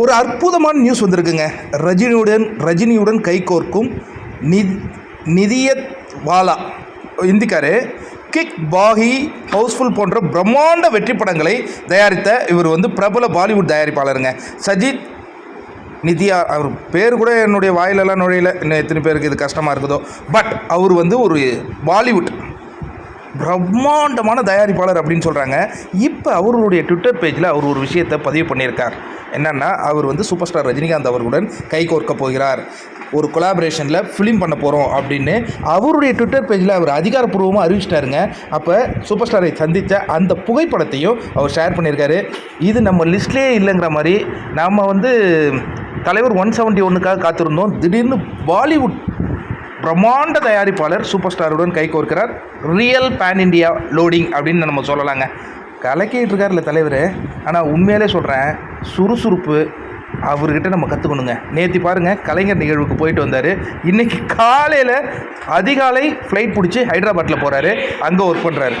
ஒரு அற்புதமான நியூஸ் வந்திருக்குங்க. ரஜினியுடன் ரஜினியுடன் கைகோர்க்கும் நித் நிதியத் வாலா இந்திக்காரு கிக் பாகி ஹவுஸ்ஃபுல் போன்ற பிரம்மாண்ட வெற்றி படங்களை தயாரித்த இவர் வந்து பிரபல பாலிவுட் தயாரிப்பாளருங்க. சஜித் நித்யா அவர் பேர் கூட என்னுடைய வாயிலெல்லாம் நுழையில. இன்னும் எத்தனை பேருக்கு இது கஷ்டமாக இருக்குதோ. பட் அவர் வந்து ஒரு பாலிவுட் பிரம்மாண்டமான தயாரிப்பாளர் அப்படின்னு சொல்கிறாங்க இப்போ அவர்களுடைய ட்விட்டர் பேஜில் அவர் ஒரு விஷயத்தை பதிவு பண்ணியிருக்கார். என்னென்னா அவர் வந்து சூப்பர் ஸ்டார் ரஜினிகாந்த் அவர்களுடன் கைகோர்க்க போகிறார். ஒரு கொலாபரேஷனில் ஃபிலிம் பண்ண போகிறோம் அப்படின்னு அவருடைய ட்விட்டர் பேஜில் அவர் அதிகாரப்பூர்வமாக அறிவிச்சிட்டாருங்க. அப்போ சூப்பர் ஸ்டாரை சந்தித்த அந்த புகைப்படத்தையும் அவர் ஷேர் பண்ணியிருக்காரு. இது நம்ம லிஸ்ட்லேயே இல்லைங்கிற மாதிரி நாம் வந்து தலைவர் ஒன் செவன்ட்டி ஒன்றுக்காக காத்திருந்தோம். திடீர்னு பாலிவுட் பிரம்மாண்ட தயாரிப்பாளர் சூப்பர் ஸ்டாருடன் கை கோர்க்கிறார். ரியல் பேன் இண்டியா லோடிங் அப்படின்னு நம்ம சொல்லலாங்க. கலக்கிட்டு இருக்கார்ல தலைவர். ஆனால் உண்மையிலே சொல்கிறேன் சுறுசுறுப்பு அவர்கிட்ட நம்ம கற்றுக்கணுங்க நேற்று பாருங்கள் கலைஞர் நிகழ்வுக்கு போயிட்டு வந்தார். இன்றைக்கி காலையில் அதிகாலை ஃப்ளைட் பிடிச்சி ஹைதராபாத்தில் போகிறாரு அங்கே ஒர்க் பண்ணுறாரு